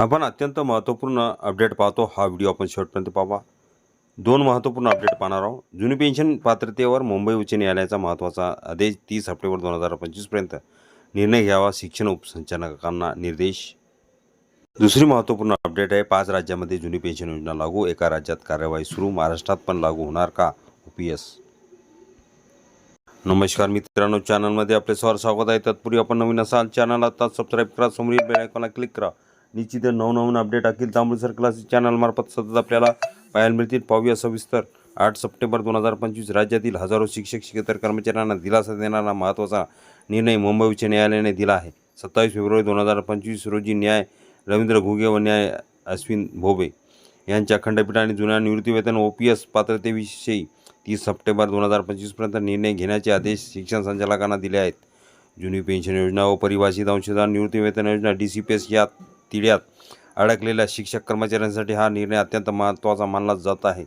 आपण अत्यंत महत्त्वपूर्ण अपडेट पाहतो. हा व्हिडिओ आपण शेवटपर्यंत पाहा दोन महत्त्वपूर्ण अपडेट पाहणार आहोत. जुनी पेन्शन पात्रतेवर मुंबई उच्च न्यायालयाचा महत्त्वाचा आदेश तीस सप्टेंबर दोन हजार पंचवीसपर्यंत निर्णय घ्यावा शिक्षण उपसंचालकांना निर्देश. दुसरी महत्त्वपूर्ण अपडेट आहे पाच राज्यामध्ये जुनी पेन्शन योजना लागू. एका राज्यात कार्यवाही सुरू. महाराष्ट्रात पण लागू होणार का? ओ पी एस नमस्कार मित्रांनो चॅनलमध्ये आपले स्वार स्वागत आहे. तत्पूर्वी आपण नवीन असाल चॅनल आता सबस्क्राईब करा. समोरील बेल आयकॉनला क्लिक करा. निश्चित नवनवीन अपडेट अखिल तांबुळसर क्लास चॅनलमार्फत सतत आपल्याला पाहायला मिळतील. पाहूया सविस्तर. आठ सप्टेंबर दोन हजार पंचवीस राज्यातील हजारो शिक्षक शिकेतर कर्मचाऱ्यांना दिलासा देणारा महत्त्वाचा निर्णय मुंबई उच्च न्यायालयाने दिला आहे. सत्तावीस फेब्रुवारी दोन हजार पंचवीस रोजी न्याय रवींद्र घुगे व न्याय अश्विन भोबे यांच्या खंडपीठाने जुन्या निवृत्तीवेतन ओ पी एस पात्रतेविषयी तीस सप्टेंबर दोन हजार पंचवीसपर्यंत निर्णय घेण्याचे आदेश शिक्षण संचालकांना दिले आहेत. जुनी पेन्शन योजना व परिभाषित अंशदान निवृत्तीवेतन योजना डी सी पी एस या तिढ्यात अडकलेल्या शिक्षक कर्मचाऱ्यांसाठी हा निर्णय अत्यंत महत्त्वाचा मानला जात आहे.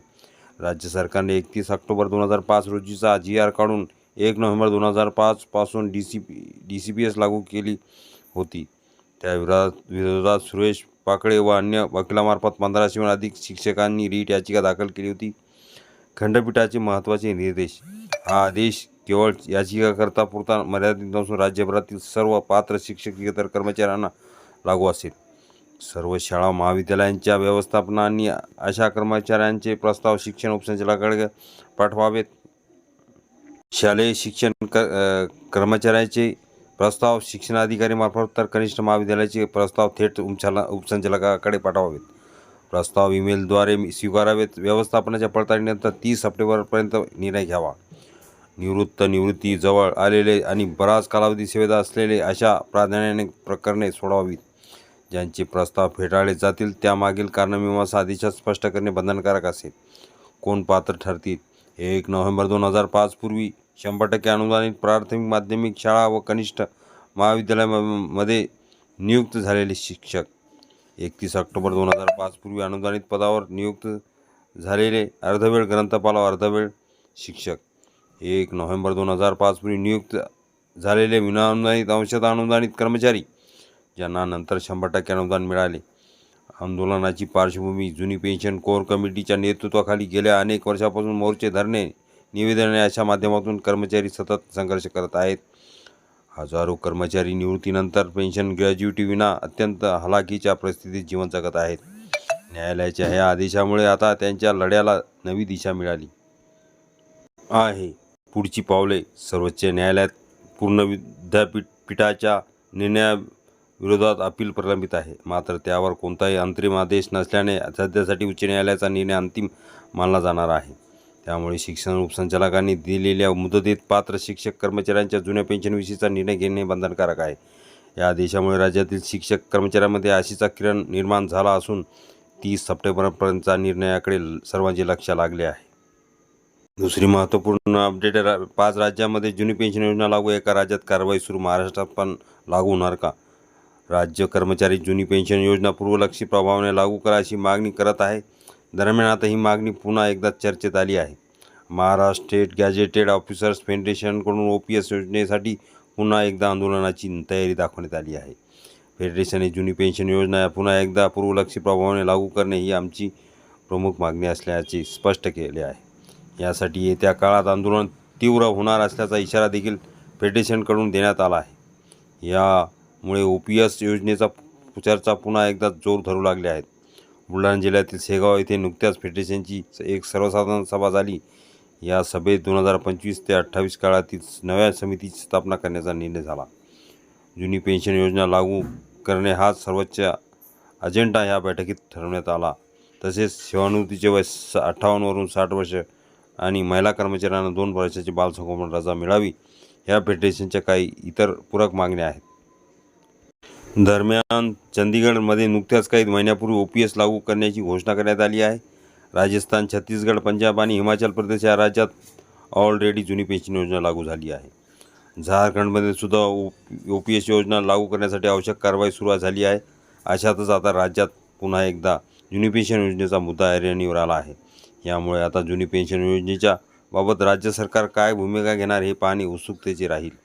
राज्य सरकारने एकतीस ऑक्टोबर दोन हजार पाच रोजीचा जी आर काढून एक नोव्हेंबर दोन हजार पाचपासून D C P D C P S लागू केली होती. त्या विरोधात विरोधात सुरेश पाकळे व अन्य वकिलामार्फत पंधराशेहून अधिक शिक्षकांनी रीट याचिका दाखल केली होती. खंडपीठाचे महत्त्वाचे निर्देश. हा आदेश केवळ याचिकाकर्ता पुरता मर्यादित नसून राज्यभरातील सर्व पात्र शिक्षक इतर कर्मचाऱ्यांना लागू असेल. सर्व शाळा महाविद्यालयांच्या व्यवस्थापनांनी अशा कर्मचाऱ्यांचे प्रस्ताव शिक्षण उपसंचालकाकडे पाठवावेत. शालेय शिक्षण क कर्मचाऱ्यांचे कर्मचाऱ्याचे प्रस्ताव शिक्षणाधिकारीमार्फत तर कनिष्ठ महाविद्यालयाचे प्रस्ताव थेट उपचाला उपसंचालकाकडे पाठवावेत. प्रस्ताव ईमेलद्वारे स्वीकारावेत. व्यवस्थापनाच्या पडताळणीनंतर तीस सप्टेंबरपर्यंत निर्णय घ्यावा. निवृत्त निवृत्ती जवळ आलेले आणि बराच कालावधी सेवेत असलेले अशा प्राधान्याने प्रकरणे सोडवावीत. ज्यांचे प्रस्ताव फेटाळले जातील त्यामागील कारणमीमांसा आदेशात स्पष्ट करणे बंधनकारक असेल. कोण पात्र ठरतील? एक नोव्हेंबर दोन हजार पाचपूर्वी शंभर टक्के अनुदानित प्राथमिक माध्यमिक शाळा व कनिष्ठ महाविद्यालयामध्ये नियुक्त झालेले शिक्षक. एकतीस ऑक्टोबर दोन हजार पाचपूर्वी अनुदानित पदावर नियुक्त झालेले अर्धवेळ ग्रंथपाल व अर्धवेळ शिक्षक. एक नोव्हेंबर दोन हजार पाच पूर्वी नियुक्त झालेले विनाअनुदानित अंशतः अनुदानित कर्मचारी ज्यांना नंतर शंभर टक्के अनुदान मिळाले. आंदोलनाची पार्श्वभूमी जुनी पेन्शन कोर कमिटीच्या नेतृत्वाखाली गेल्या अनेक वर्षापासून मोर्चे धरणे निवेदने अशा माध्यमातून कर्मचारी सतत संघर्ष करत आहेत. हजारो कर्मचारी निवृत्तीनंतर पेन्शन ग्रॅज्युटी विना अत्यंत हलाखीच्या परिस्थितीत जीवन जगत आहेत. न्यायालयाच्या ह्या आदेशामुळे आता त्यांच्या लढ्याला नवी दिशा मिळाली. आहे. पुढची पावले सर्वोच्च न्यायालयात पूर्ण विद्यापीठ पीठाच्या निर्णया विरोधात अपील प्रलंबित आहे. मात्र त्यावर कोणताही अंतरिम आदेश नसल्याने सध्यासाठी उच्च न्यायालयाचा निर्णय अंतिम मानला जाणार आहे. त्यामुळे शिक्षण उपसंचालकांनी दिलेल्या मुदतीत पात्र शिक्षक कर्मचाऱ्यांच्या जुन्या पेन्शनविषयीचा निर्णय घेणे बंधनकारक आहे. या आदेशामुळे राज्यातील शिक्षक कर्मचाऱ्यांमध्ये आशीचा किरण निर्माण झाला असून तीस सप्टेंबरपर्यंतचा निर्णयाकडे सर्वांचे लक्ष लागले आहे. दुसरी महत्त्वपूर्ण अपडेट पाच राज्यामध्ये जुनी पेन्शन योजना लागू एका राज्यात कारवाई सुरू महाराष्ट्रात पण लागू होणार का? राज्य कर्मचारी जुनी पेन्शन योजना पूर्वलक्षी प्रभावाने लागू करा अशी मागणी करत आहे. दरम्यान आता ही मागणी पुन्हा एकदा चर्चेत आली आहे. महाराष्ट्र स्टेट गॅजेटेड ऑफिसर्स फेडरेशनकडून ओ पी एस योजनेसाठी पुन्हा एकदा आंदोलनाची तयारी दाखवण्यात आली आहे. फेडरेशनने जुनी पेन्शन योजना पुन्हा एकदा पूर्वलक्षी प्रभावाने लागू करणे ही आमची प्रमुख मागणी असल्याचे स्पष्ट केले आहे. यासाठी येत्या काळात आंदोलन तीव्र होणार असल्याचा इशारा देखील फेडरेशनकडून देण्यात आला आहे. या मुळे ओ पी एस योजनेचा चर्चा पुन्हा एकदा जोर धरू लागले आहेत. बुलढाणा जिल्ह्यातील शेगाव येथे नुकत्याच फेडरेशनची एक सर्वसाधारण सभा झाली. या सभेत दोन हजार पंचवीस ते अठ्ठावीस काळातील नव्या समितीची स्थापना करण्याचा निर्णय झाला. जुनी पेन्शन योजना लागू करणे हा सर्वोच्च अजेंडा ह्या बैठकीत ठरवण्यात आला. तसेच सेवानिवृत्तीचे वय स अठ्ठावन्नवरून साठ वर्ष आणि महिला कर्मचाऱ्यांना दोन वर्षाची बालसंगोपन रजा मिळावी ह्या फेडरेशनच्या काही इतर पूरक मागण्या आहेत. दरम्यान चंदीगडमध्ये नुकत्याच काही महिन्यापूर्वी ओ पी एस लागू करण्याची घोषणा करण्यात आली आहे. राजस्थान छत्तीसगड पंजाब आणि हिमाचल प्रदेश या राज्यात ऑलरेडी जुनी पेन्शन योजना लागू झाली आहे. झारखंडमध्ये सुद्धा ओ ओ पी एस योजना लागू करण्यासाठी आवश्यक कारवाई सुरू झाली आहे. अशातच आता राज्यात पुन्हा एकदा जुनी पेन्शन योजनेचा मुद्दा ऐरणीवर आला आहे. यामुळे आता जुनी पेन्शन योजनेच्या बाबत राज्य सरकार काय भूमिका घेणार हे पाहणे उत्सुकतेचे राहील.